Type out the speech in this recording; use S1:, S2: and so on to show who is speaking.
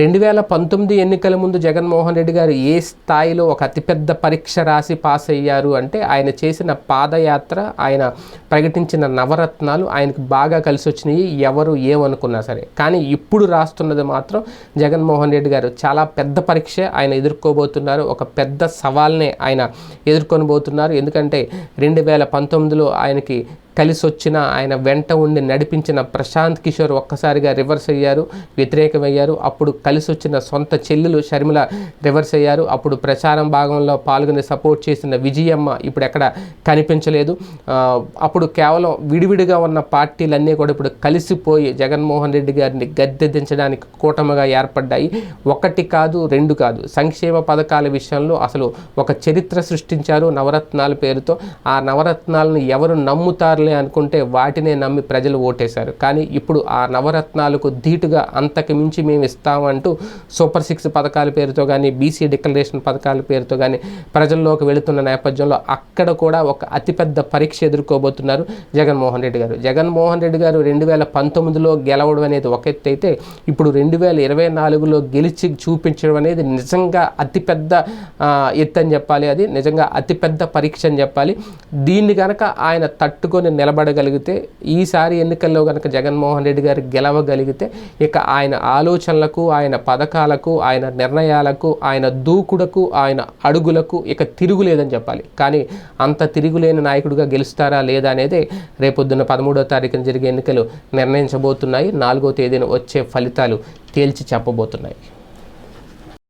S1: రెండు వేల పంతొమ్మిది ఎన్నికల ముందు జగన్మోహన్ రెడ్డి గారు ఏ స్థాయిలో ఒక అతిపెద్ద పరీక్ష రాసి పాస్ అయ్యారు అంటే ఆయన చేసిన పాదయాత్ర ఆయన ప్రకటించిన నవరత్నాలు ఆయనకు బాగా కలిసి వచ్చినాయి ఎవరు ఏమనుకున్నా సరే. కానీ ఇప్పుడు రాస్తున్నది మాత్రం జగన్మోహన్ రెడ్డి గారు చాలా పెద్ద పరీక్ష ఆయన ఎదుర్కోబోతున్నారు. ఒక పెద్ద సవాల్నే ఆయన ఎదుర్కొని పోతున్నారు ఎందుకంటే రెండు వేల పంతొమ్మిదిలో ఆయనకి కలిసి వచ్చిన ఆయన వెంట ఉండి నడిపించిన ప్రశాంత్ కిషోర్ ఒక్కసారిగా రివర్స్ అయ్యారు వ్యతిరేకమయ్యారు. అప్పుడు కలిసి వచ్చిన సొంత చెల్లెలు షర్మిల రివర్స్ అయ్యారు. అప్పుడు ప్రచారం భాగంలో పాల్గొని సపోర్ట్ చేసిన విజయమ్మ ఇప్పుడు ఎక్కడ కనిపించలేదు. అప్పుడు కేవలం విడివిడిగా ఉన్న పార్టీలన్నీ కూడా ఇప్పుడు కలిసిపోయి జగన్మోహన్ రెడ్డి గారిని గద్దె దించడానికి కూటమిగా ఏర్పడ్డాయి. ఒకటి కాదు రెండు కాదు. సంక్షేమ పథకాల విషయంలో అసలు ఒక చరిత్ర సృష్టించారు నవరత్నాల పేరుతో. ఆ నవరత్నాలను ఎవరు నమ్ముతారు నవరత్నాలే అనుకుంటే వాటినే నమ్మి ప్రజలు ఓటేశారు. కానీ ఇప్పుడు ఆ నవరత్నాలకు ధీటుగా అంతకు మించి మేము ఇస్తామంటూ సూపర్ సిక్స్ పథకాల పేరుతో కానీ బీసీ డిక్లరేషన్ పథకాల పేరుతో కానీ ప్రజల్లోకి వెళుతున్న నేపథ్యంలో అక్కడ కూడా ఒక అతిపెద్ద పరీక్ష ఎదుర్కోబోతున్నారు జగన్మోహన్ రెడ్డి గారు. జగన్మోహన్ రెడ్డి గారు రెండు వేల పంతొమ్మిదిలో గెలవడం అనేది ఒక ఎత్తు అయితే ఇప్పుడు రెండు వేల ఇరవై నాలుగులో గెలిచి చూపించడం అనేది నిజంగా అతిపెద్ద ఎత్తు అని చెప్పాలి అది. నిజంగా అతిపెద్ద పరీక్ష అని చెప్పాలి. దీన్ని కనుక ఆయన తట్టుకొని నిలబడగలిగితే ఈసారి ఎన్నికల్లో కనుక జగన్మోహన్ రెడ్డి గారు గెలవగలిగితే ఇక ఆయన ఆలోచనలకు ఆయన పథకాలకు ఆయన నిర్ణయాలకు ఆయన దూకుడకు ఆయన అడుగులకు ఇక తిరుగులేదని చెప్పాలి. కానీ అంత తిరుగులేని నాయకుడిగా గెలుస్తారా లేదా అనేది రేపొద్దున పదమూడో తారీఖున జరిగే ఎన్నికలు నిర్ణయించబోతున్నాయి. నాలుగో తేదీన వచ్చే ఫలితాలు తేల్చి చెప్పబోతున్నాయి.